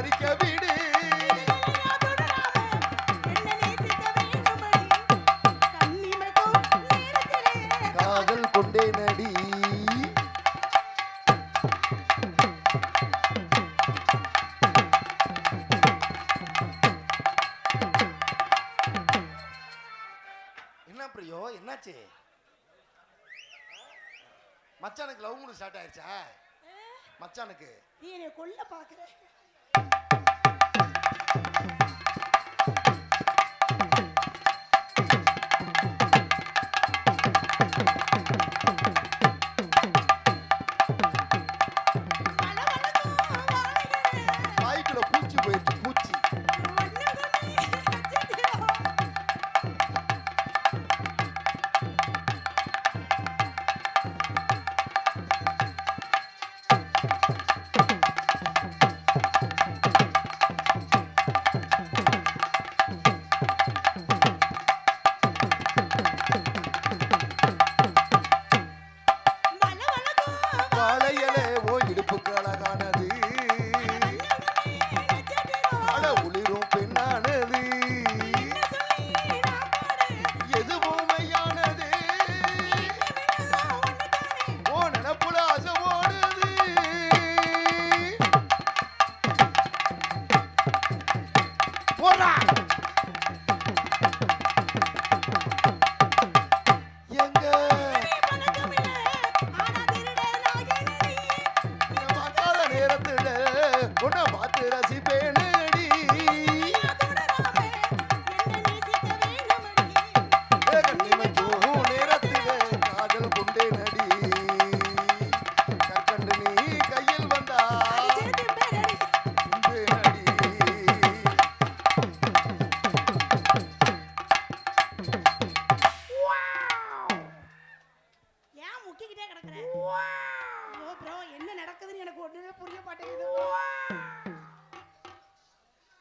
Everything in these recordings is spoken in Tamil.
பறிக்க விடு. காதல் கொண்டே நடி. என்ன பிரியோ என்னாச்சு? மச்சானுக்கு லவ் மூணு ஸ்டார்ட் ஆயிடுச்சா மச்சானுக்கு. நீ என்னை கொல்ல பாக்குற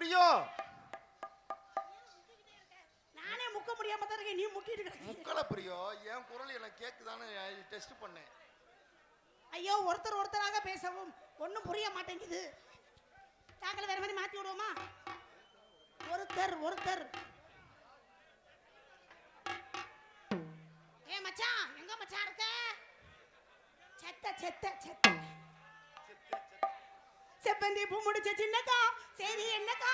எப்படியோ நானே முக்க முடியாம தான் இருக்கேன். நீ முக்கிட்டு இருக்க முக்கல பிரியோ என் குரல் எனக்கு கேக்குதானே டெஸ்ட் பண்ணேன். ஐயோ ஒருத்தர் ஒருத்தராக பேசவும் ஒண்ணும் புரிய மாட்டேங்குது. நாங்கள் வேற மாதிரி மாத்தி விடுவோமா? ஒருத்தர் ஒருத்தர். ஏ மச்சான் எங்க மச்சான் இருக்க? செத்த செத்த செத்த. செப்பந்தி பூமுடிச்ச சின்னக்கா செய்தி என்னக்கா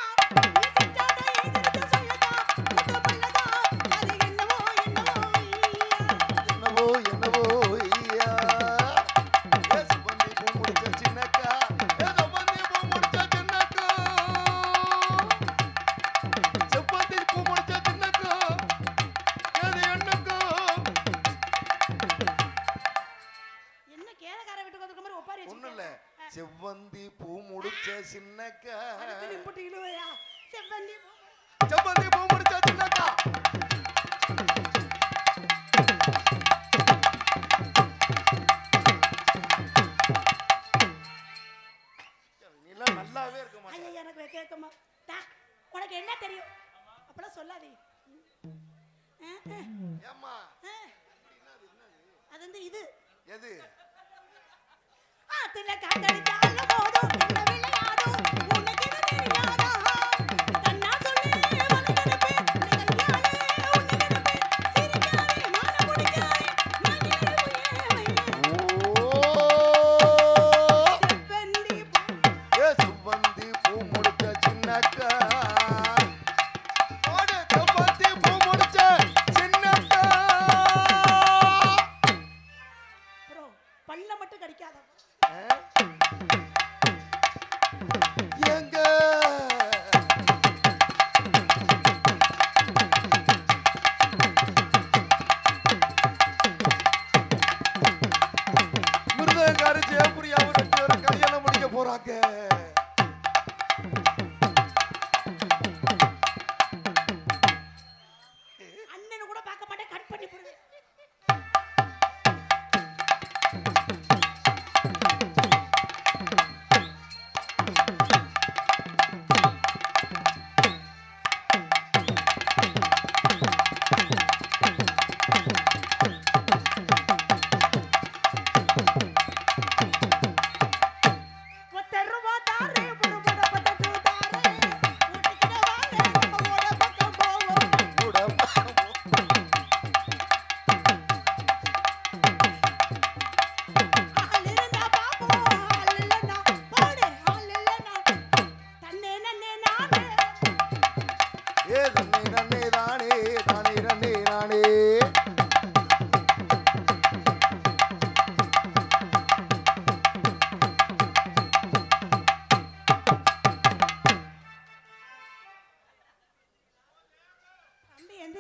আগে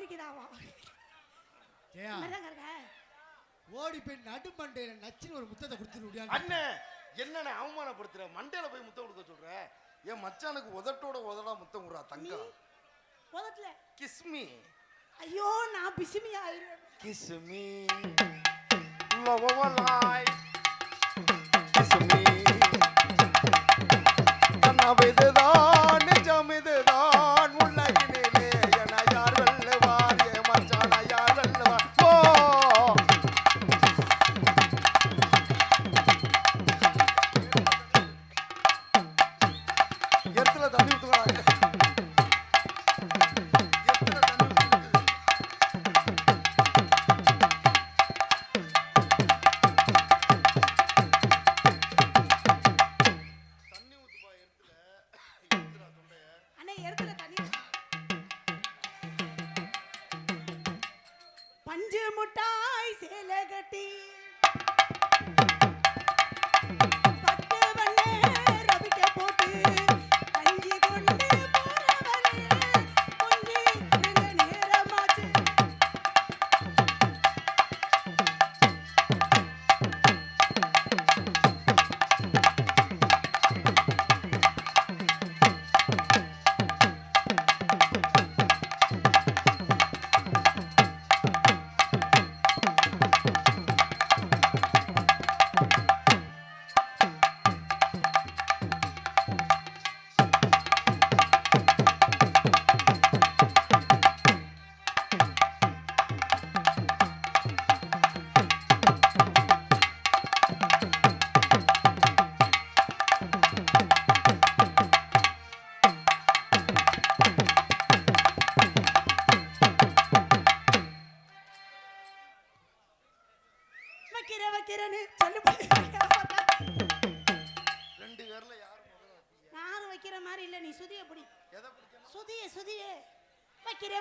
குறிக்குதாவா ஓடி போய் நடு மண்டையில நச்சுன்னு ஒரு முத்தத்தை கொடுத்துருவியா அண்ணன் என்னென்ன அவமானப்படுத்துற? மண்டையில போய் முத்தம் கொடுக்க சொல்ற? என் மச்சானுக்கு உதட்டோட உதடா முத்தம் கொடுறா தங்கா உதட்டல. கிஸ்மி ஐயோ நான் பிசுமி ஆயிடுவேன். கிஸ்மி கிஸ்மி நான்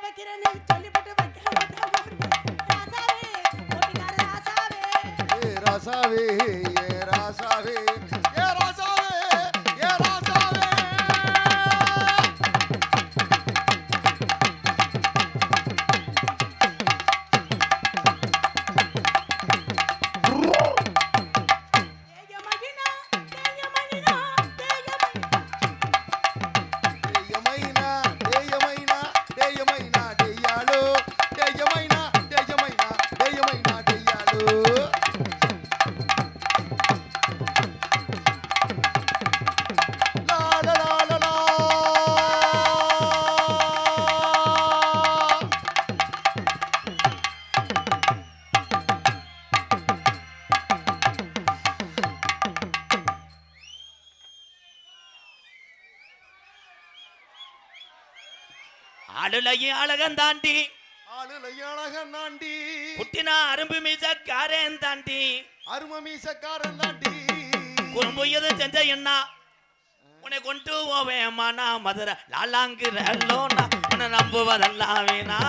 வைக்கிற வைக்கிறேன்னு சொல்லிவிட்டு ராசாவே ராசாவே. ஆளுலையும் அழகன் தாண்டி. ஆளுலை அழகன் நாண்டி குட்டினா அரும்பு மீசக்காரன் தாண்டி. அரும மீசக்காரன் தாண்டி. குறும்பு எது செஞ்ச என்ன? உன்னை கொண்டு போவேமானா மதுரை. லாலாங்கிறல்லோனா உன்னை நம்புவதெல்லாம் வீணா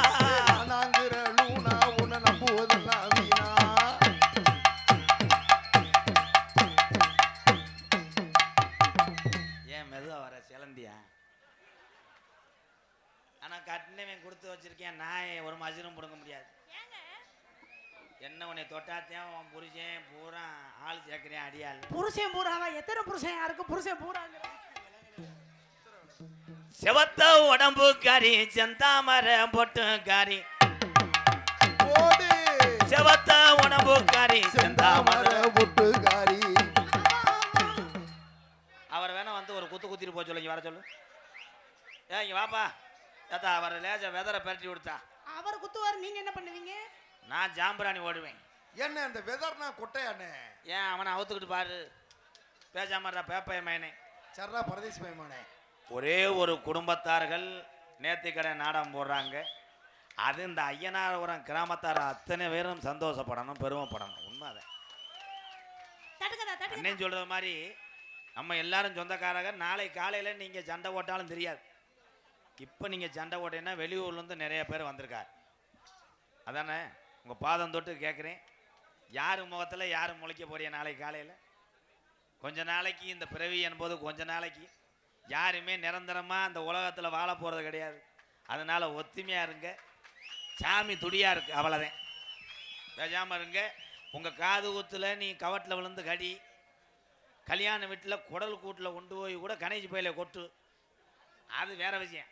கட்டினவன் கொடுத்து வச்சிருக்கேன் நான் ஒரு மஜரும் பிடுங்க முடியாது. என்ன உன்னை தொட்டாத்தையும் உன் புருஷன் பூரா ஆள் சேர்க்கிறேன் அடியாள். புருஷன் பூராவா? எத்தனை புருஷன் யாருக்கு? புருஷன் பூராங்கிற. செவத்த உடம்பு காரி செந்தாமர பொட்டு காரி ஓடு செவத்த உடம்பு காரி செந்தாமர செந்தாமர பொட்டுக்காரி அவர் வேணா வந்து ஒரு குத்து குத்திட்டு போக சொல்லு இங்க வர சொல்லு. ஏ இங்க வாப்பா. ஏத்தா அவர் லேஜ வெதரை பரட்டி விடுத்தா அவர் குத்துவார் நீங்க என்ன பண்ணுவீங்க? நான் ஜாம்பராணி ஓடுவேன். என்ன இந்த வெதர்னா கொட்டையானே ஏன் அவனை அவுத்துக்கிட்டு பாரு. பேசாமறா பேப்பைய மயனே சர்ரா பரதேசி பயமானே ஒரே ஒரு குடும்பத்தார்கள் நேர்த்திக்கடை நாடகம் போடுறாங்க. அது இந்த ஐயனாரபுரம் கிராமத்தார் அத்தனை பேரும் சந்தோஷப்படணும் பெருமைப்படணும். உண்மைதான். அண்ணன் சொல்றது மாதிரி நம்ம எல்லாரும் சொந்தக்காரங்க நாளை காலையில் நீங்கள் சண்டை போட்டாலும் தெரியாது. இப்போ நீங்கள் சண்டை போட்டீங்கன்னா வெளியூர்லேருந்து நிறைய பேர் வந்திருக்கார். அதானே? உங்கள் பாதம் தொட்டு கேட்குறேன் யார் முகத்தில் யார் முளைக்க போறிய நாளைக்கு காலையில்? கொஞ்ச நாளைக்கு இந்த பிறவி என்பது கொஞ்ச நாளைக்கு. யாருமே நிரந்தரமாக அந்த உலகத்தில் வாழ போகிறது கிடையாது. அதனால் ஒத்துமையாக இருங்க. சாமி துடியாக இருக்கு அவ்வளோதான் பேசாமல் இருங்க. உங்கள் காது ஊத்தில் நீ கவட்டில் விழுந்து கடி. கல்யாண வீட்டில் குடல் கூட்டில் கொண்டு போய் கூட கணேஷ் பயில கொட்டு. அது வேற விஷயம்.